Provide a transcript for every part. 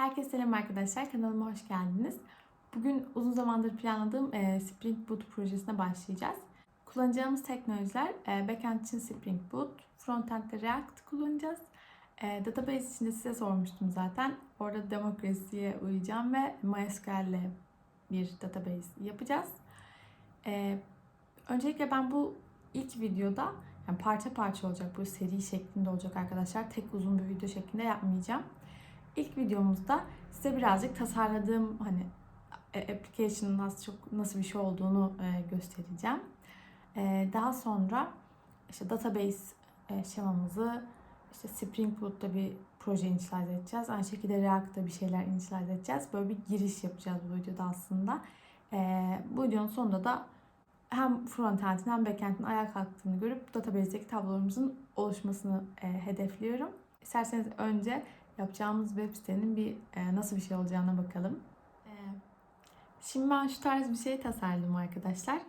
Herkese selam arkadaşlar. Kanalıma hoş geldiniz. Bugün uzun zamandır planladığım e, Spring Boot projesine başlayacağız. Kullanacağımız teknolojiler e, backend için Spring Boot, frontend'de React kullanacağız. E, database için de size sormuştum zaten. Orada demokrasiye uyacağım ve MySQL ile bir database yapacağız. Öncelikle ben bu ilk videoda yani parça parça olacak, bu seri şeklinde olacak arkadaşlar. Tek uzun bir video şeklinde yapmayacağım. İlk videomuzda size birazcık tasarladığım hani e, application'ın nasıl çok nasıl bir şey olduğunu e, göstereceğim. E, daha sonra işte database şemamızı işte Spring Boot'ta bir proje initialize edeceğiz. Aynı şekilde React'ta bir şeyler initialize edeceğiz. Böyle bir giriş yapacağız bu videoda aslında. E, bu videonun sonunda da hem frontend'in hem backend'in ayağa kalktığını görüp database'deki tablolarımızın oluşmasını e, hedefliyorum. İsterseniz önce yapacağımız web sitenin bir e, nasıl bir şey olacağına bakalım. E, şimdi ben şu tarz bir şey tasarladım arkadaşlar.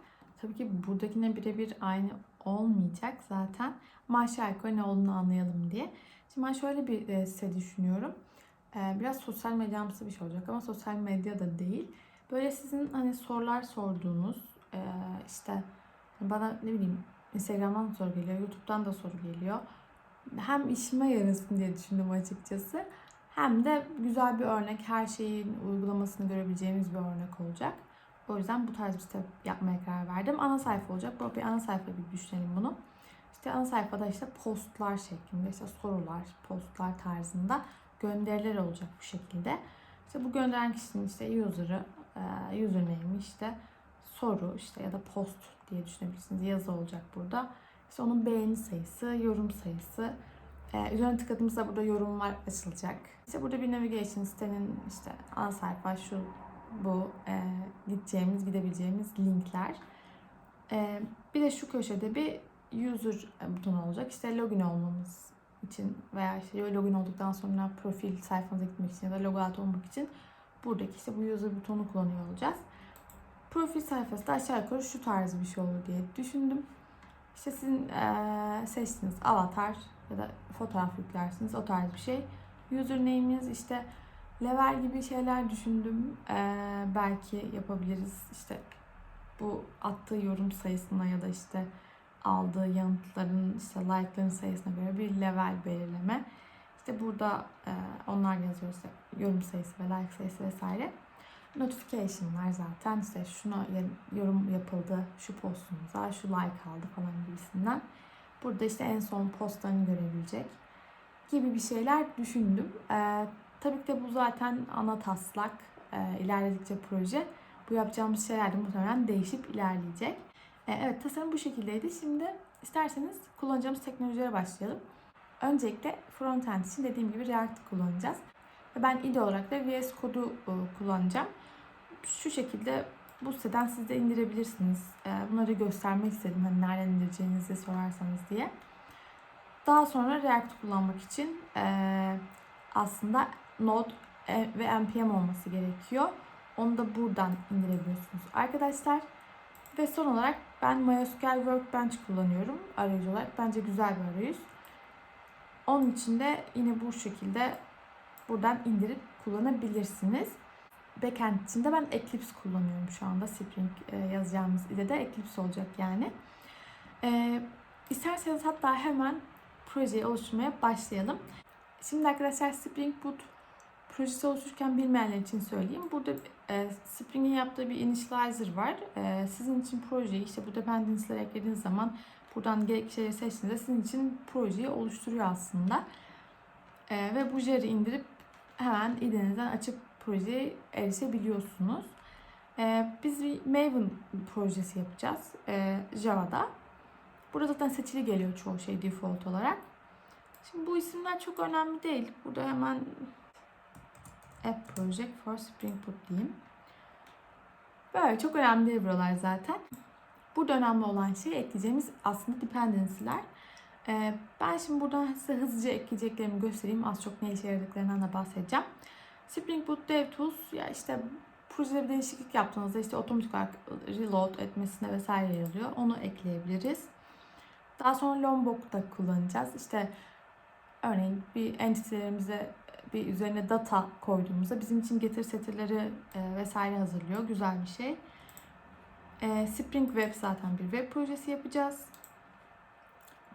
Tabii ki buradakine birebir aynı olmayacak zaten. Ama aşağı ne olduğunu anlayalım diye. Şimdi ben şöyle bir e, site düşünüyorum. E, biraz sosyal medyamsı bir şey olacak ama sosyal medya da değil. Böyle sizin hani sorular sorduğunuz e, işte bana ne bileyim Instagram'dan da soru geliyor, YouTube'dan da soru geliyor hem işime yarasın diye düşündüm açıkçası. Hem de güzel bir örnek, her şeyin uygulamasını görebileceğimiz bir örnek olacak. O yüzden bu tarz bir site yapmaya karar verdim. Ana sayfa olacak. Böyle bir ana sayfa gibi düşünelim bunu. İşte ana sayfada işte postlar şeklinde, işte sorular, postlar tarzında gönderiler olacak bu şekilde. İşte bu gönderen kişinin işte user'ı, username'i işte soru işte ya da post diye düşünebilirsiniz. Yazı olacak burada. İşte onun beğeni sayısı, yorum sayısı. Ee, üzerine tıkladığımızda burada yorumlar açılacak. İşte burada bir navigation sitenin işte ana sayfa şu bu e, gideceğimiz, gidebileceğimiz linkler. E, bir de şu köşede bir user butonu olacak. İşte login olmamız için veya işte login olduktan sonra profil sayfanıza gitmek için ya da logout olmak için buradaki işte bu user butonu kullanıyor olacağız. Profil sayfası da aşağı yukarı şu tarz bir şey olur diye düşündüm. İşte sizin e, seçtiğiniz avatar ya da fotoğraf yüklersiniz o tarz bir şey. Username'iniz işte level gibi şeyler düşündüm. E, belki yapabiliriz işte bu attığı yorum sayısına ya da işte aldığı yanıtların işte like'ların sayısına göre bir level belirleme. İşte burada e, onlar yazıyor yorum sayısı ve like sayısı vesaire notification'lar zaten işte şuna yorum yapıldı, şu postumuza, şu like aldı falan gibisinden. Burada işte en son postlarını görebilecek gibi bir şeyler düşündüm. Ee, tabii ki de bu zaten ana taslak. Ee, ilerledikçe proje bu yapacağımız şeyler de muhtemelen değişip ilerleyecek. Ee, evet tasarım bu şekildeydi. Şimdi isterseniz kullanacağımız teknolojilere başlayalım. Öncelikle frontend için dediğim gibi React kullanacağız. Ben IDE olarak da VS Code'u kullanacağım şu şekilde bu siteden siz de indirebilirsiniz. Ee, bunları göstermek istedim. Hani nereden indireceğinizi sorarsanız diye. Daha sonra React kullanmak için e, aslında Node e, ve npm olması gerekiyor. Onu da buradan indirebiliyorsunuz arkadaşlar. Ve son olarak ben MySQL Workbench kullanıyorum arayüz olarak. Bence güzel bir arayüz. Onun için de yine bu şekilde buradan indirip kullanabilirsiniz backend için de ben Eclipse kullanıyorum şu anda. Spring e, yazacağımız ile de Eclipse olacak yani. E, isterseniz hatta hemen projeyi oluşturmaya başlayalım. Şimdi arkadaşlar Spring Boot projesi oluştururken bilmeyenler için söyleyeyim. Burada e, Spring'in yaptığı bir initializer var. E, sizin için projeyi işte bu dependency'leri eklediğiniz zaman buradan gerekli şeyleri seçtiğinizde sizin için projeyi oluşturuyor aslında. E, ve bu jar'ı indirip hemen idenizden açıp projeye erişebiliyorsunuz. Ee, biz bir Maven projesi yapacağız ee, Java'da. Burada zaten seçili geliyor çoğu şey default olarak. Şimdi bu isimler çok önemli değil. Burada hemen App Project for Spring Boot diyeyim. Böyle çok önemli değil buralar zaten. Burada önemli olan şey ekleyeceğimiz aslında dependency'ler. Ee, ben şimdi buradan size hızlıca ekleyeceklerimi göstereyim. Az çok ne işe yaradıklarından da bahsedeceğim. Spring Boot DevTools ya işte projede bir değişiklik yaptığınızda işte otomatik olarak reload etmesine vesaire yazıyor. Onu ekleyebiliriz. Daha sonra Lombok da kullanacağız. İşte örneğin bir entity'lerimize bir üzerine data koyduğumuzda bizim için getir setirleri e, vesaire hazırlıyor. Güzel bir şey. E, Spring Web zaten bir web projesi yapacağız.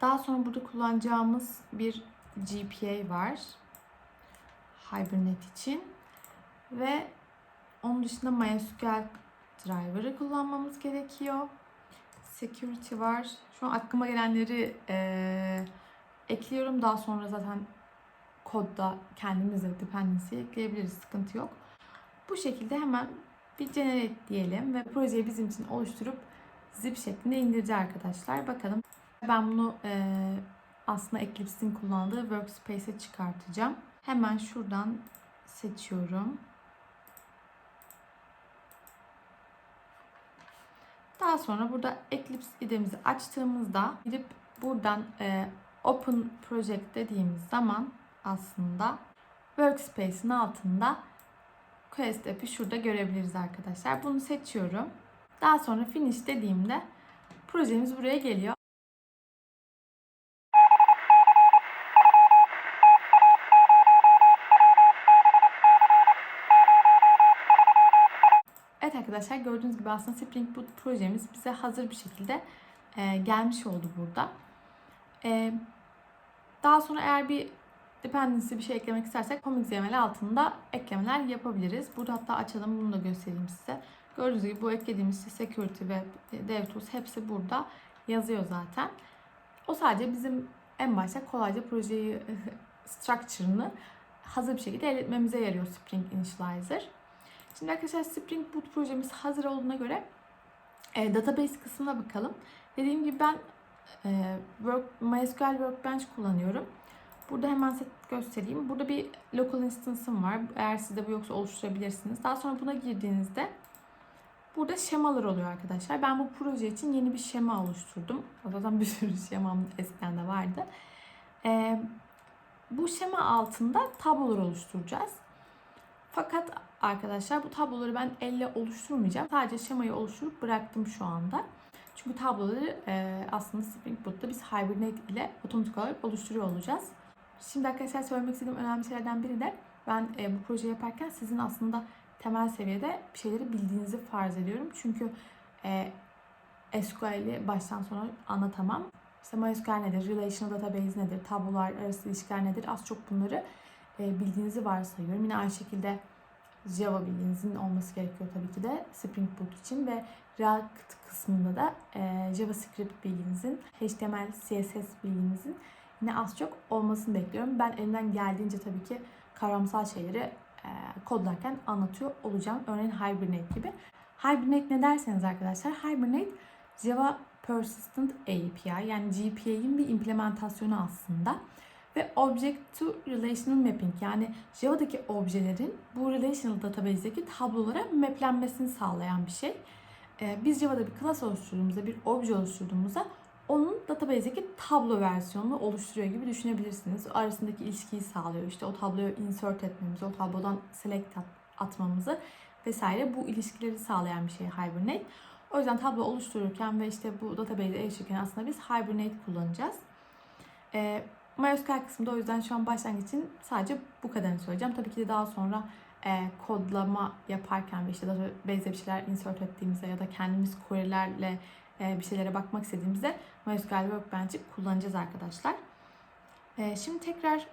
Daha sonra burada kullanacağımız bir GPA var. Hibernate için. Ve onun dışında MySQL driver'ı kullanmamız gerekiyor. Security var. Şu an aklıma gelenleri eee, ekliyorum. Daha sonra zaten kodda kendimize dependency ekleyebiliriz. Sıkıntı yok. Bu şekilde hemen bir generate diyelim ve projeyi bizim için oluşturup zip şeklinde indireceğiz arkadaşlar. Bakalım. Ben bunu eee, aslında Eclipse'in kullandığı workspace'e çıkartacağım. Hemen şuradan seçiyorum. Daha sonra burada Eclipse IDE'mizi açtığımızda gidip buradan e, Open Project dediğimiz zaman aslında Workspace'in altında Quest app'i şurada görebiliriz arkadaşlar. Bunu seçiyorum. Daha sonra Finish dediğimde projemiz buraya geliyor. Evet arkadaşlar gördüğünüz gibi aslında Spring Boot projemiz bize hazır bir şekilde e, gelmiş oldu burada. E, daha sonra eğer bir dependency bir şey eklemek istersek ComXML altında eklemeler yapabiliriz. Burada hatta açalım bunu da göstereyim size. Gördüğünüz gibi bu eklediğimiz security ve DevTools hepsi burada yazıyor zaten. O sadece bizim en başta kolayca projeyi structure'ını hazır bir şekilde elde etmemize yarıyor Spring Initializer. Şimdi arkadaşlar Spring Boot projemiz hazır olduğuna göre e, database kısmına bakalım. Dediğim gibi ben e, work, MySQL Workbench kullanıyorum. Burada hemen size göstereyim. Burada bir local instance'ım var. Eğer sizde bu yoksa oluşturabilirsiniz. Daha sonra buna girdiğinizde burada şemalar oluyor arkadaşlar. Ben bu proje için yeni bir şema oluşturdum. Zaten bir sürü şemam eskiden de vardı. E, bu şema altında tablolar oluşturacağız. Fakat arkadaşlar bu tabloları ben elle oluşturmayacağım. Sadece şemayı oluşturup bıraktım şu anda. Çünkü tabloları e, aslında Spring Boot'ta biz Hibernate ile otomatik olarak oluşturuyor olacağız. Şimdi arkadaşlar söylemek istediğim önemli şeylerden biri de ben e, bu projeyi yaparken sizin aslında temel seviyede bir şeyleri bildiğinizi farz ediyorum. Çünkü e, SQL'i baştan sona anlatamam. İşte MySQL nedir, Relational Database nedir, tablolar arası ilişkiler nedir az çok bunları e, bildiğinizi varsayıyorum. Yine aynı şekilde Java bilginizin olması gerekiyor tabii ki de Spring Boot için ve React kısmında da e, JavaScript bilginizin, HTML, CSS bilginizin yine az çok olmasını bekliyorum. Ben elimden geldiğince tabii ki kavramsal şeyleri e, kodlarken anlatıyor olacağım. Örneğin Hibernate gibi. Hibernate ne derseniz arkadaşlar, Hibernate Java Persistent API yani GPA'in bir implementasyonu aslında ve Object to Relational Mapping yani Java'daki objelerin bu Relational Database'deki tablolara maplenmesini sağlayan bir şey. Ee, biz Java'da bir class oluşturduğumuzda, bir obje oluşturduğumuzda onun database'deki tablo versiyonunu oluşturuyor gibi düşünebilirsiniz. Arasındaki ilişkiyi sağlıyor. İşte o tabloyu insert etmemizi, o tablodan select atmamızı vesaire bu ilişkileri sağlayan bir şey Hibernate. O yüzden tablo oluştururken ve işte bu database'e erişirken aslında biz Hibernate kullanacağız. Ee, MySQL kısmında o yüzden şu an başlangıç için sadece bu kadarını söyleyeceğim. Tabii ki de daha sonra e, kodlama yaparken ve işte database'e bir şeyler insert ettiğimizde ya da kendimiz query'lerle e, bir şeylere bakmak istediğimizde MySQL Workbench'i kullanacağız arkadaşlar. E, şimdi tekrar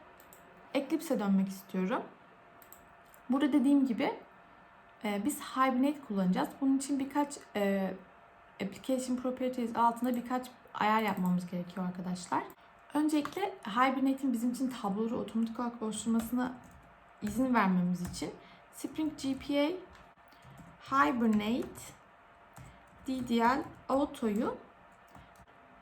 Eclipse'e dönmek istiyorum. Burada dediğim gibi e, biz Hibernate kullanacağız. Bunun için birkaç e, Application Properties altında birkaç ayar yapmamız gerekiyor arkadaşlar. Öncelikle Hibernate'in bizim için tabloları otomatik olarak oluşturmasına izin vermemiz için Spring GPA Hibernate DDL Auto'yu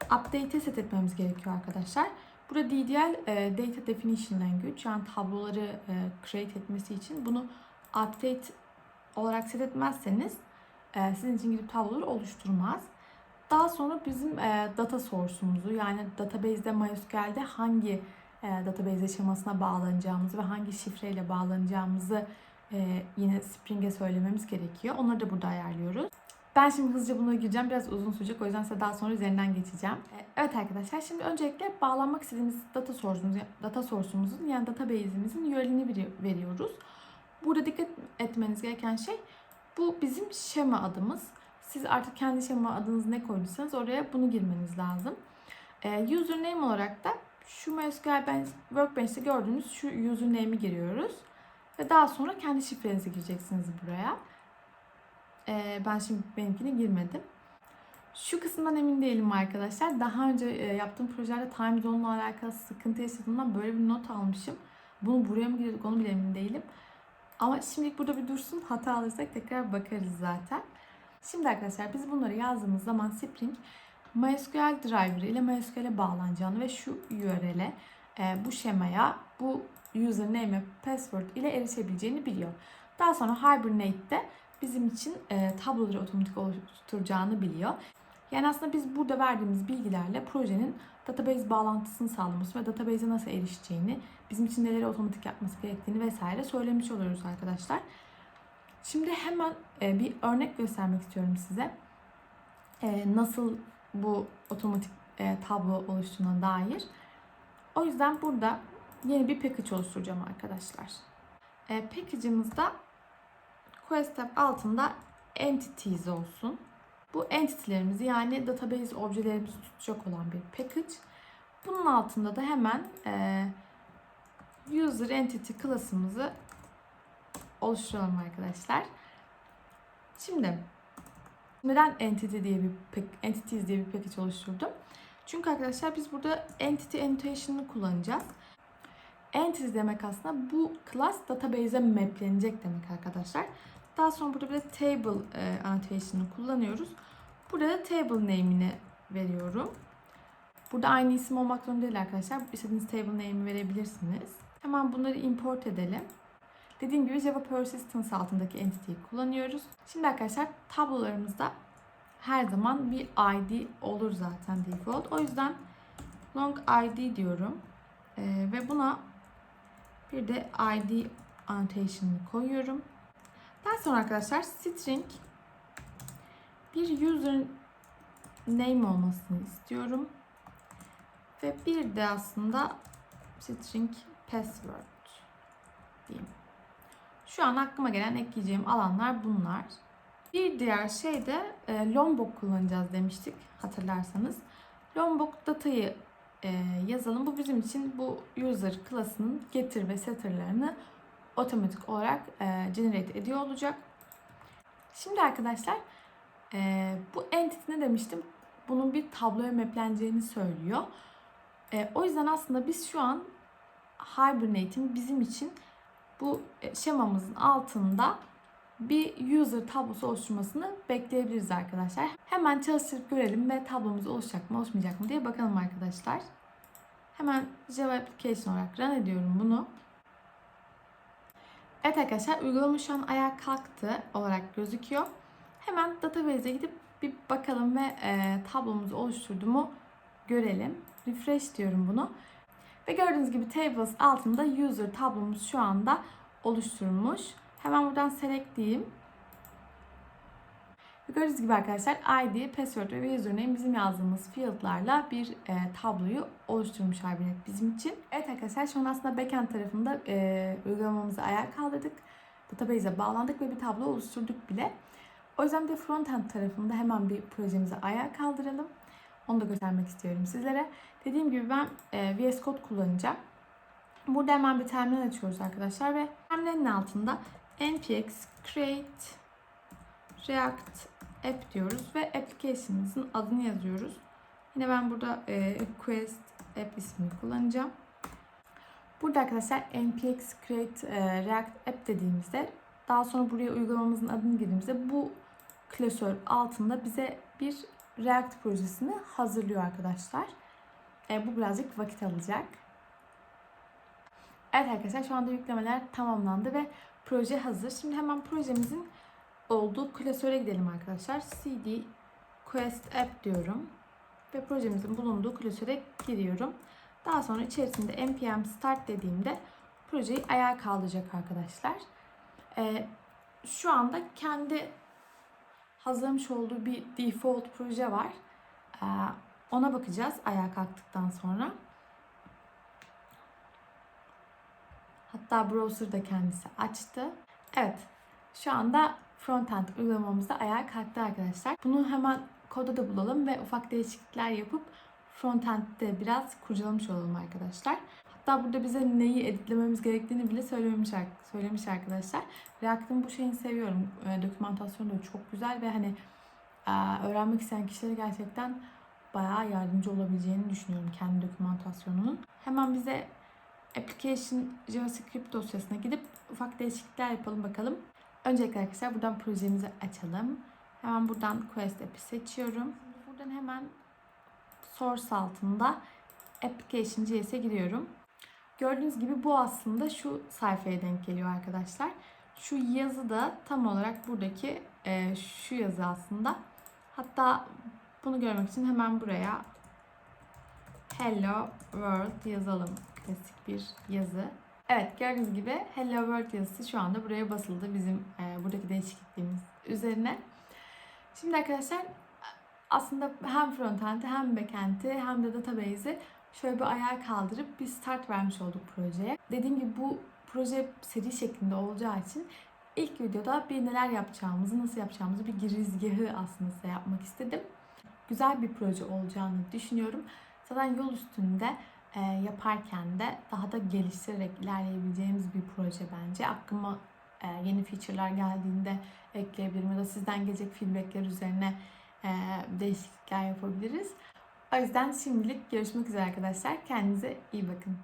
update'e set etmemiz gerekiyor arkadaşlar. Burada DDL e, Data Definition Language yani tabloları e, create etmesi için bunu update olarak set etmezseniz e, sizin için gidip tabloları oluşturmaz. Daha sonra bizim e, data source'umuzu yani database'de MySQL'de hangi e, database aşamasına bağlanacağımızı ve hangi şifreyle bağlanacağımızı e, yine Spring'e söylememiz gerekiyor. Onları da burada ayarlıyoruz. Ben şimdi hızlıca buna gireceğim. Biraz uzun sürecek. O yüzden size daha sonra üzerinden geçeceğim. Evet arkadaşlar şimdi öncelikle bağlanmak istediğimiz data source'umuz, data source'umuzun yani database'imizin URL'ini veri- veriyoruz. Burada dikkat etmeniz gereken şey bu bizim şema adımız. Siz artık kendi şema adınızı ne koyduysanız oraya bunu girmeniz lazım. E, username olarak da şu MySQL Bench- Workbench'te gördüğünüz şu username'i giriyoruz. Ve daha sonra kendi şifrenizi gireceksiniz buraya. E, ben şimdi benimkini girmedim. Şu kısımdan emin değilim arkadaşlar. Daha önce e, yaptığım projelerde time zone ile alakalı sıkıntı yaşadığımdan böyle bir not almışım. Bunu buraya mı giriyorduk onu bile emin değilim. Ama şimdilik burada bir dursun. Hata alırsak tekrar bakarız zaten. Şimdi arkadaşlar biz bunları yazdığımız zaman Spring MySQL driver ile MySQL'e bağlanacağını ve şu URL'e e, bu şemaya bu username ve password ile erişebileceğini biliyor. Daha sonra Hibernate'de bizim için e, tabloları otomatik oluşturacağını biliyor. Yani aslında biz burada verdiğimiz bilgilerle projenin database bağlantısını sağlaması ve database'e nasıl erişeceğini, bizim için neleri otomatik yapması gerektiğini vesaire söylemiş oluyoruz arkadaşlar. Şimdi hemen e, bir örnek göstermek istiyorum size. E, nasıl bu otomatik e, tablo oluştuğuna dair. O yüzden burada yeni bir package oluşturacağım arkadaşlar. Package'ımızda Quest Tab altında entities olsun. Bu entity'lerimizi yani database objelerimizi tutacak olan bir package. Bunun altında da hemen user entity class'ımızı oluşturalım arkadaşlar. Şimdi neden entity diye bir entities diye bir package oluşturdum? Çünkü arkadaşlar biz burada entity annotation'ını kullanacağız. Entity demek aslında bu class database'e maplenecek demek arkadaşlar. Daha sonra burada bir de table e, annotation'ını kullanıyoruz. Burada da table name'ini veriyorum. Burada aynı isim olmak zorunda değil arkadaşlar. İstediğiniz table name'i verebilirsiniz. Hemen bunları import edelim. Dediğim gibi Java Persistence altındaki entity'yi kullanıyoruz. Şimdi arkadaşlar tablolarımızda her zaman bir ID olur zaten default. O yüzden long ID diyorum. Ee, ve buna bir de ID annotation'ını koyuyorum. Daha sonra arkadaşlar string bir user name olmasını istiyorum. Ve bir de aslında string password diyeyim. Şu an aklıma gelen ekleyeceğim alanlar bunlar. Bir diğer şey de e, Lombok kullanacağız demiştik hatırlarsanız. Lombok datayı e, yazalım. Bu bizim için bu user class'ının getir ve setter'larını otomatik olarak e, generate ediyor olacak. Şimdi arkadaşlar e, bu entity ne demiştim? Bunun bir tabloya mapleneceğini söylüyor. E, o yüzden aslında biz şu an Hibernate'in bizim için bu e, şemamızın altında bir user tablosu oluşturmasını bekleyebiliriz arkadaşlar. Hemen çalıştırıp görelim ve tablomuz oluşacak mı oluşmayacak mı diye bakalım arkadaşlar. Hemen Java Application olarak run ediyorum bunu. Evet arkadaşlar uygulama şu an ayağa kalktı olarak gözüküyor. Hemen database'e gidip bir bakalım ve e, tablomuzu oluşturdu mu görelim. Refresh diyorum bunu. Ve gördüğünüz gibi tables altında user tablomuz şu anda oluşturulmuş. Hemen buradan select diyeyim. Gördüğünüz gibi arkadaşlar ID, password ve username bizim yazdığımız field'larla bir e, tabloyu oluşturmuş Hibernate bizim için. Evet arkadaşlar şu an aslında backend tarafında e, uygulamamızı ayağa kaldırdık. Database'e bağlandık ve bir tablo oluşturduk bile. O yüzden de frontend tarafında hemen bir projemizi ayağa kaldıralım. Onu da göstermek istiyorum sizlere. Dediğim gibi ben e, VS Code kullanacağım. Burada hemen bir terminal açıyoruz arkadaşlar ve terminalin altında npx create react app diyoruz ve application'ımızın adını yazıyoruz. Yine ben burada e, quest app ismini kullanacağım. Burada arkadaşlar npx create e, react app dediğimizde daha sonra buraya uygulamamızın adını girdiğimizde bu klasör altında bize bir React projesini hazırlıyor arkadaşlar. E, bu birazcık vakit alacak. Evet arkadaşlar şu anda yüklemeler tamamlandı ve proje hazır. Şimdi hemen projemizin olduğu klasöre gidelim arkadaşlar. cd quest app diyorum. Ve projemizin bulunduğu klasöre giriyorum. Daha sonra içerisinde npm start dediğimde projeyi ayağa kaldıracak arkadaşlar. Ee, şu anda kendi hazırlamış olduğu bir default proje var. Ee, ona bakacağız ayağa kalktıktan sonra. Hatta browser'da kendisi açtı. Evet, şu anda frontend uygulamamız da ayağa kalktı arkadaşlar. Bunu hemen koda da bulalım ve ufak değişiklikler yapıp frontend'de biraz kurcalamış olalım arkadaşlar. Hatta burada bize neyi editlememiz gerektiğini bile söylemiş, söylemiş arkadaşlar. React'ın bu şeyini seviyorum. E, dokümantasyonu da çok güzel ve hani e, öğrenmek isteyen kişilere gerçekten bayağı yardımcı olabileceğini düşünüyorum kendi dokümantasyonunun. Hemen bize application JavaScript dosyasına gidip ufak değişiklikler yapalım bakalım. Öncelikle arkadaşlar buradan projemizi açalım. Hemen buradan Quest app'i seçiyorum. Buradan hemen source altında application JS'e giriyorum. Gördüğünüz gibi bu aslında şu sayfaya denk geliyor arkadaşlar. Şu yazı da tam olarak buradaki e, şu yazı aslında. Hatta bunu görmek için hemen buraya Hello World yazalım. Klasik bir yazı. Evet gördüğünüz gibi Hello World yazısı şu anda buraya basıldı bizim e, buradaki değişikliğimiz üzerine. Şimdi arkadaşlar aslında hem frontend'i hem backend'i hem de database'i şöyle bir ayağa kaldırıp bir start vermiş olduk projeye. Dediğim gibi bu proje seri şeklinde olacağı için ilk videoda bir neler yapacağımızı, nasıl yapacağımızı bir girizgahı aslında size yapmak istedim. Güzel bir proje olacağını düşünüyorum. Zaten yol üstünde e, yaparken de daha da geliştirerek ilerleyebileceğimiz bir proje bence. Aklıma e, yeni feature'lar geldiğinde ekleyebilirim ya da sizden gelecek feedbackler üzerine e, değişiklikler yapabiliriz. O yüzden şimdilik görüşmek üzere arkadaşlar. Kendinize iyi bakın.